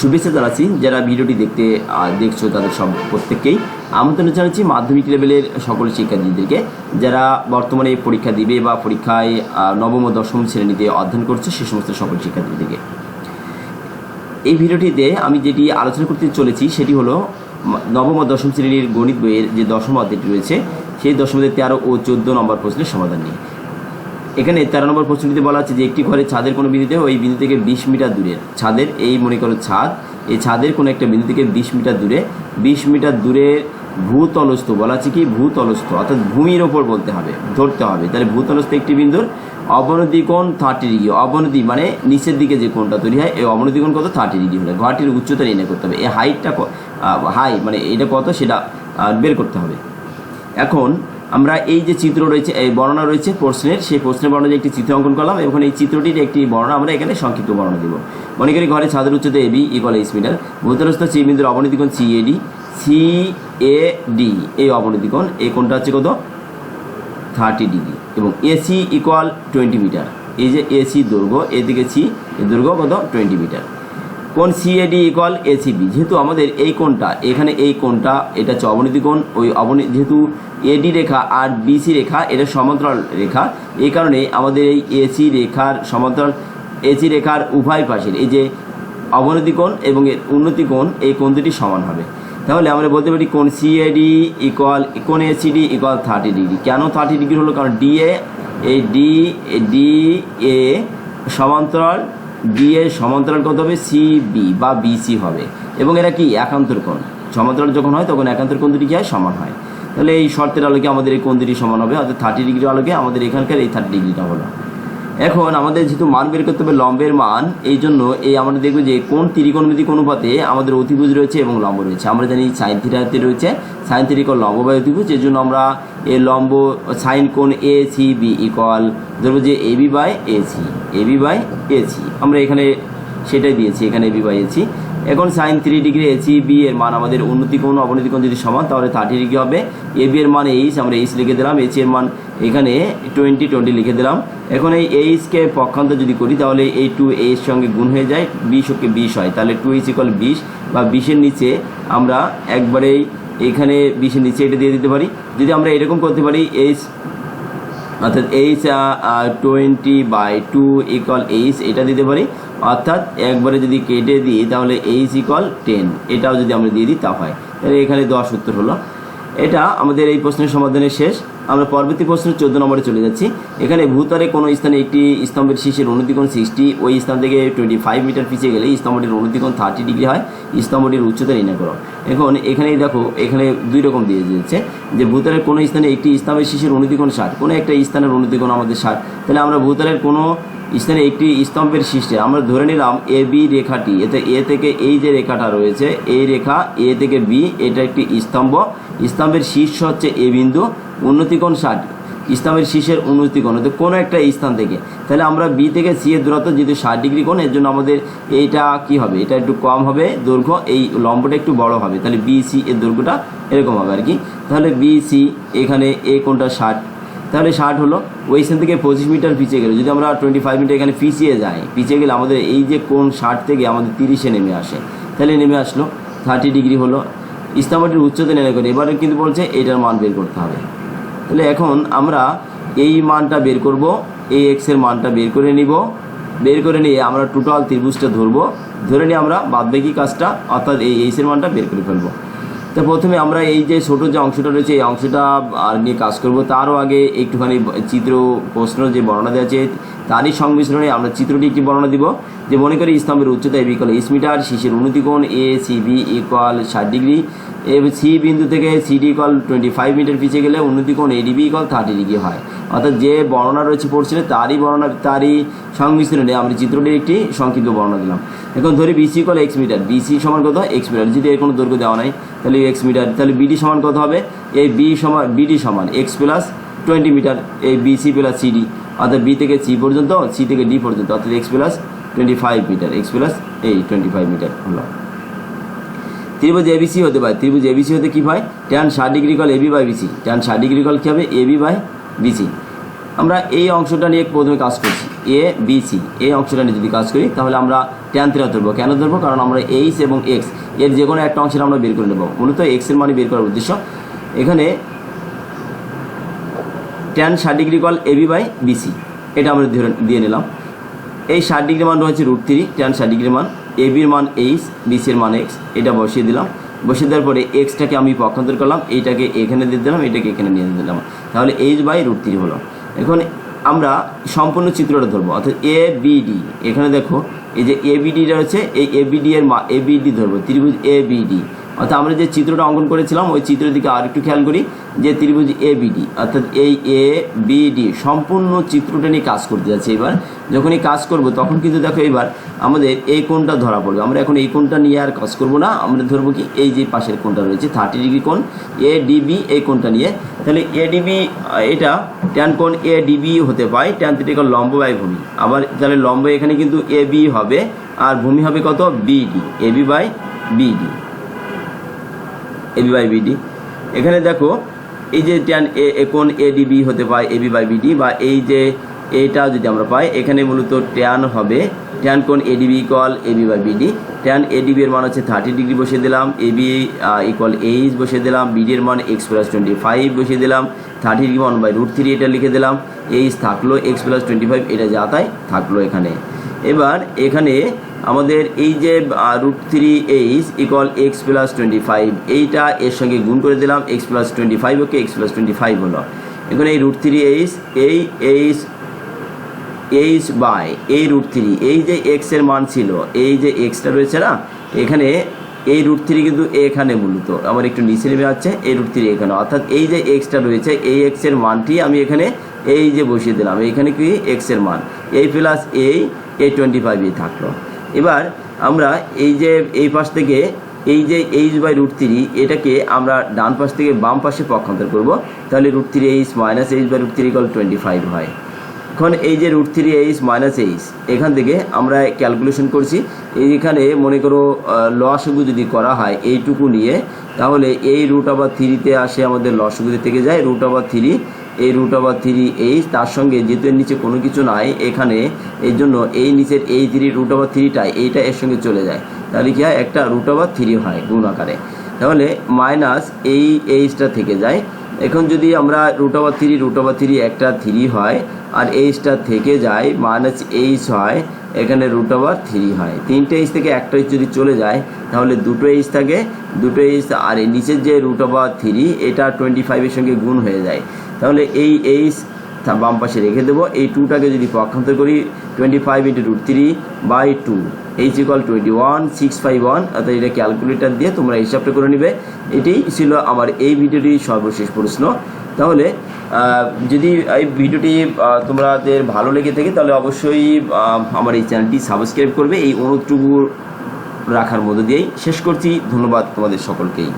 শুভেচ্ছা জানাচ্ছি। যারা ভিডিওটি দেখতে দেখছ তাদের সব প্রত্যেককেই। আমন্ত্রণ জানাচ্ছি মাধ্যমিক লেভেলের সকল শিক্ষার্থীদেরকে। যারা বর্তমানে পরীক্ষা দিবে বা পরীক্ষায় নবম ও দশম শ্রেণীতে অধ্যয়ন করছে, সে সমস্ত সকল শিক্ষার্থীদেরকে। এই ভিডিওটিতে আমি যেটি আলোচনা করতে চলেছি, সেটি হলো নবম ও দশম শ্রেণির গণিত বইয়ের যে দশম অধ্যায়টি রয়েছে, সেই দশম অধ্যায়ের তেরো ও চোদ্দ নম্বর প্রশ্নের সমাধান নিয়ে। এখানে তেরো নম্বর প্রশ্নটিতে বলা আছে যে একটি ঘরে ছাদের কোনো বিন্দুতে ওই বিন্দু থেকে বিশ মিটার দূরের ছাদের এই মনে করো ছাদ, এই ছাদের কোনো একটা বিন্দু থেকে বিশ মিটার দূরে। বিশ মিটার দূরে ভূতলস্থ, বলা আছে কি? ভূতলস্থ, অর্থাৎ ভূমির ওপর বলতে হবে, ধরতে হবে। তাহলে ভূতলস্থ একটি বিন্দুর অবনতি কোণ থার্টি ডিগ্রি অবনতি মানে নিচের দিকে যে কোণটা তৈরি হয়, এই অবনতি কোণ কত? থার্টি ডিগ্রি হলে। ঘরটির উচ্চতা নির্ণয় করতে হবে। এই হাইটটা হাই মানে এটা কত? সেটা বের করতে হবে। এখন আমরা এই যে চিত্র রয়েছে, এই বর্ণনা রয়েছে প্রশ্নের, সেই প্রশ্নের বর্ণনা একটি চিত্র অঙ্কন করলাম এবং এই চিত্রটির একটি বর্ণনা আমরা এখানে সংক্ষিপ্ত বর্ণনা দেব। মনে করি ঘরে ছাদের উচ্চতা এবি ইকুয়াল এইচ মিটার ভূতলস্থ সি বিন্দুর অবনতিকোণ C AD C A D, এই অবনতিকোণ এই কোণটা হচ্ছে কত? থার্টি ডিগ্রি এবং এসি ইকুয়াল টোয়েন্টি মিটার এই যে এসি দৈর্ঘ্য এদিকে সি দৈর্ঘ্য কত? টোয়েন্টি মিটার কোন সিএডি ইকুয়াল এসিবি যেহেতু আমাদের এই কোণটা, এখানে এই কোণটা, এটা হচ্ছে অবনতি কোণ, ওই অবনতি, যেহেতু এডি রেখা আর বিসি রেখা, এটা সমান্তরাল রেখা। এই কারণে আমাদের এই এসি রেখার সমান্তরাল এসি রেখার উভয় পাশের, এই যে অবনতি কোণ এবং এর উন্নতি কোণ, এই কোণ দুটি সমান হবে। তাহলে আমরা বলতে পারি কোন সিএডি ইকুয়াল কোন এসিডি ইকুয়াল থার্টি ডিগ্রি কেন থার্টি ডিগ্রি হলো? কারণ ডিএ এই ডি ডি এ সমান্তরাল এর সমান্তরাল কত হবে? সি, বি বা বিসি হবে। এবং এরা কি? একান্তর কোণ। সমান্তরাল যখন হয়, তখন একান্তর কোণ দুটি কি হয়? সমান হয়। তাহলে এই শর্তের আলোকে আমাদের এই কোণ দুটি সমান হবে। অর্থাৎ থার্টি ডিগ্রি আলোকে আমাদের এখানকার এই থার্টি ডিগ্রিটা হলো। এখন আমাদের যেহেতু মান বের করতে হবে লম্বের মান, এই জন্য এই আমরা দেখব যে কোন ত্রিকোণমিতিক অনুপাতে আমাদের অতিভুজ রয়েছে এবং লম্ব রয়েছে। আমরা জানি সাইন থিটাতে রয়েছে। সাইন ইকল লম্ব বা অতিভুজ এই জন্য আমরা এ লম্ব সাইন কোন এ সি বি ইকল ধরবো যে A B by A C A B by A C আমরা এখানে সেটাই দিয়েছি, এখানে A B by A C এখন sine three degree AC B এর মান আমাদের উন্নতি কোণ অবনতি কোণ যদি সমান, তাহলে থার্টি ডিগ্রি হবে। এ বি এর মান এইচ আমরা এইচ লিখে দিলাম। এইচ এর মান এখানে টোয়েন্টি টোয়েন্টি লিখে দিলাম। এখন এই এইচকে পক্ষান্তর যদি করি, তাহলে এই টু এইচ সঙ্গে গুণ হয়ে যায়, বিশ ওকে বিশ হয়। তাহলে টু এইচ ইকল বিশ বা বিশের নিচে আমরা একবারেই এখানে বিশের নিচে এটা দিয়ে দিতে পারি। যদি আমরা এরকম করতে পারি এইচ অর্থাৎ H twenty by two equal H এটা দিতে পারি। অর্থাৎ একবারে যদি কেটে দিই, তাহলে এইচ ইকল টেন এটাও যদি আমরা দিয়ে দিই, তা হয়। তাহলে এখানে দশ উত্তর হলো। এটা আমাদের এই প্রশ্নের সমাধানের শেষ। আমরা পরবর্তী প্রশ্ন চোদ্দ নম্বরে চলে যাচ্ছি। এখানে ভূতলে কোনো স্থানে একটি স্তম্ভের শীর্ষের উন্নতিকোণ সিক্সটি ওই স্থান থেকে টোয়েন্টি ফাইভ মিটার পিছিয়ে গেলে স্তম্ভটির উন্নতিকোণ থার্টি ডিগ্রি হয়। স্তম্ভটির উচ্চতা নির্ণয় করো এখন এখানে দেখো, এখানে দুই রকম দিয়ে দিয়েছে। যে ভূতলের কোনো স্থানে একটি স্তম্ভের শীর্ষের উন্নতিকোণ ষাট, কোনো একটা স্থানের উন্নতিকোণ আমাদের ষাট। তাহলে আমরা ভূতলের কোনো স্থানে একটি স্তম্ভের শীর্ষে আমরা ধরে নিলাম এ, বি রেখাটি। এতে এ থেকে এই যে রেখাটা রয়েছে, এই রেখা এ থেকে বি, এটা একটি স্তম্ভ। স্তম্ভের শীর্ষ হচ্ছে এ বিন্দু, উন্নতিকোণ ষাট। স্তম্ভের শীর্ষের উন্নতিকোণ তো কোনো একটা স্থান থেকে। তাহলে আমরা বি থেকে সি এর দূরত্ব যেহেতু ষাট ডিগ্রি কোণ, এর জন্য আমাদের এইটা কি হবে? এটা একটু কম হবে, দৈর্ঘ্য এই লম্বটা একটু বড় হবে। তাহলে বি সি এর দৈর্ঘ্যটা এরকম হবে আর কি। তাহলে বি সি এখানে এ কোণটা ষাট তাহলে ষাট হলো। ওই স্থান থেকে পঁচিশ মিটার পিছিয়ে গেলে। যদি আমরা টোয়েন্টি ফাইভ মিটার এখানে পিছিয়ে যাই, পিছিয়ে গেলে আমাদের এই যে কোন ষাট থেকে আমাদের তিরিশে নেমে আসে। তাহলে নেমে আসলো। থার্টি ডিগ্রি হলো। স্তম্ভটির উচ্চতা নির্ণয় করে। এবারে কিন্তু বলছে এটার মান বের করতে হবে। তাহলে এখন আমরা এই মানটা বের করব, এই এক্সের মানটা বের করে নিব। বের করে নিয়ে আমরা টোটাল ত্রিভুজটা ধরবো। ধরে নিয়ে আমরা বাদবাকি কাজটা, অর্থাৎ এই এইসের মানটা বের করে ফেলব। তো প্রথমে আমরা এই যে ছোটো যে অংশটা রয়েছে, এই অংশটা আর নিয়ে কাজ করব। তারও আগে একটুখানি চিত্র, প্রশ্ন যে বর্ণনা দেওয়া আছে, তারই সংমিশ্রণে আমরা চিত্রটি একটি বর্ণনা দিব। যে মনে করি স্তম্ভের উচ্চতা এবি ইকুয়াল এইচ মিটার শীষের উন্নতিকোণ এ সি বি ইকুয়াল ষাট ডিগ্রি সি বিন্দু থেকে CD equal twenty five metre পিছিয়ে গেলে উন্নতিকোণ এডিবি ইকুয়াল থার্টি ডিগ্রি হয়। অর্থাৎ যে বর্ণনা রয়েছে পড়ছিল, তারই বর্ণনা, তারই সংমিশ্রণে আমরা চিত্রটির একটি সংক্ষিপ্ত বর্ণনা দিলাম। এখন ধরি BC equal X metre BC সমান কত? এক্স মিটার যদি এর কোনো দৈর্ঘ্য দেওয়া নাই তাহলে এক্স মিটার, তাহলে বিডি সমান কত হবে? এই বি সমান বিডি সমান এক্স প্লাস টোয়েন্টি মিটার, এই বিসি প্লাস সিডি অর্থাৎ বি থেকে সি পর্যন্ত সি থেকে ডি পর্যন্ত, অর্থাৎ X plus twenty five metre X plus এই টোয়েন্টি ফাইভ মিটার হলো। ত্রিভুজ এবিসি হতে পারে। ত্রিভুজ এবিসি হতে কী হয়? ট্যান ষাট degree equal AB by BC tan ষাট ডিগ্রি কল কী হবে? এবি বাই বিসি আমরা এই অংশটা নিয়ে প্রথমে কাজ করছি। এ বি সি এই অংশটা নিয়ে যদি কাজ করি, তাহলে আমরা ট্যান থিটা ধরবো। কেন ধরবো? কারণ আমরা এইচ এবং এক্সের যে কোনো একটা অংশের আমরা বের করে নেব। মূলত এক্সের মানে বের করার উদ্দেশ্য। এখানে ট্যান ষাট degree equal AB by BC এটা আমরা ধরে দিয়ে নিলাম। এই ষাট ডিগ্রি মান রয়েছে রুট থ্রি ট্যান ষাট ডিগ্রি মান। এবির মান এইচ বিসির মান এক্স এটা বসিয়ে দিলাম। বসিয়ে দেওয়ার পরে এক্সটাকে আমি পক্ষান্তর করলাম। এইটাকে এখানে দিয়ে দিলাম, এটাকে এখানে নিয়ে দিলাম। তাহলে এইচ বাই রুট থ্রি হলো। এখন আমরা সম্পূর্ণ চিত্রটা ধরবো, অর্থাৎ এ বিডি এখানে দেখো, এই যে এ বিডিটা হচ্ছে, এই এ বিডি এর মা এ বিডি ধরবো, ত্রিভুজ এ বিডি অর্থাৎ আমরা যে চিত্রটা অঙ্কন করেছিলাম, ওই চিত্রের দিকে আর একটু খেয়াল করি, যে ত্রিভুজ এ বিডি অর্থাৎ এই এ বিডি সম্পূর্ণ চিত্রটা নিয়ে কাজ করতে যাচ্ছে এবার। যখন এই কাজ করব, তখন কিন্তু দেখো এবার আমাদের এই কোণটা ধরা পড়বে। আমরা এখন এই কোণটা নিয়ে আর কাজ করব না, আমরা ধরবো কি এই যে পাশের কোণটা রয়েছে থার্টি ডিগ্রি কোণ এ ডিবি এই কোণটা নিয়ে। তাহলে এ ডিবি এটা ট্যান কোণ এ ডিবি হতে পায় ট্যান থিটিক্যাল লম্ব বাই ভূমি। আবার তাহলে লম্ব এখানে কিন্তু এ বি হবে, আর ভূমি হবে কত? BD A B by BD AB by BD এখানে দেখো, এই যে ট্যান এ কোণ এডিবি হতে পায় এবি বাই বিডি বা এই যে এটা যদি আমরা পাই, এখানে মূলত ট্যান হবে ট্যান কোণ ADB equal AB by BD tan ADB এর মান হচ্ছে থার্টি ডিগ্রি বসিয়ে দিলাম এবি ইকুয়াল এইচ বসিয়ে দিলাম বিডি এর মান এক্স প্লাস টোয়েন্টি ফাইভ বসিয়ে দিলাম thirty degree one by root three এটা লিখে দিলাম এইচ থাকল এক্স প্লাস টোয়েন্টি ফাইভ এটা যা তাই থাকল এখানে। এবার এখানে আমাদের এই যে root three H equal X plus twenty five এইটা এর সঙ্গে গুণ করে দিলাম X plus twenty five okay X plus twenty five হলো। এখানে এই রুট থ্রি এইচ এই এইচ এইচ বাই এই রুট থ্রি এই যে এক্সের মান ছিল, এই যে এক্সটা রয়েছে না, এখানে এই রুট থ্রি কিন্তু এখানে মূলত, আমার একটু নিচে নেমে যাচ্ছে, এই রুট থ্রি এখানে। অর্থাৎ এই যে এক্সটা রয়েছে, এই এক্সের মানটি আমি এখানে এই যে বসিয়ে দিলাম এইখানে কি? এক্সের মান। এই প্লাস এই এই টোয়েন্টি ফাইভ ফাইভই থাকল। এবার আমরা এই যে, এই পাশ থেকে এই যে এইচ বাই রুট থ্রি এটাকে আমরা ডান পাশ থেকে বাম পাশে পক্ষান্তর করব। তাহলে root three H minus H by root three equal twenty five হয়। এখন এই যে root three H minus H এখান থেকে আমরা ক্যালকুলেশন করছি। এইখানে মনে করো লসগু যদি করা হয় এইটুকু নিয়ে, তাহলে এই রুট আবার থ্রিতে আসে আমাদের লসগুতে থেকে যায়। রুট আবার থ্রি এই রুট আবার থ্রি এইচ তার সঙ্গে যেহেতু এর নিচে কোনো কিছু নাই, এখানে এই জন্য এই নিচের এই থ্রি রুট আবার থ্রিটা এইটা এর সঙ্গে চলে যায়। তাহলে কি হয়? একটা রুট আবার থ্রি হয় গুণ আকারে। তাহলে মাইনাস এই এইচটা থেকে যায়। এখন যদি আমরা root over three root over three একটা থ্রি হয়, আর এইচটা থেকে যায় মাইনাস এইচ হয়, এখানে রুট ওভার থ্রি হয়। তিনটে এইচ থেকে একটা এইচ যদি চলে যায়, তাহলে দুটো এইচ থাকে, দুটো এইচ আর এই নিচের যে রুট ওভার থ্রি এটা টোয়েন্টি ফাইভের সঙ্গে গুণ হয়ে যায়। তাহলে এই এইচ বাম পাশে রেখে দেবো, এই টুটাকে যদি পক্ষান্তর করি twenty five into root three by two H equal twenty one six five one অর্থাৎ এটা ক্যালকুলেটার দিয়ে তোমরা হিসাবটা করে নেবে। এটাই ছিল আমার এই ভিডিওটির সর্বশেষ প্রশ্ন। তাহলে যদি এই ভিডিওটি তোমাদের ভালো লেগে থাকে, তাহলে অবশ্যই আমার এই চ্যানেলটি সাবস্ক্রাইব করবে। এই অনুরোধটুকু রাখার মধ্য দিয়েই শেষ করছি। ধন্যবাদ তোমাদের সকলকেই।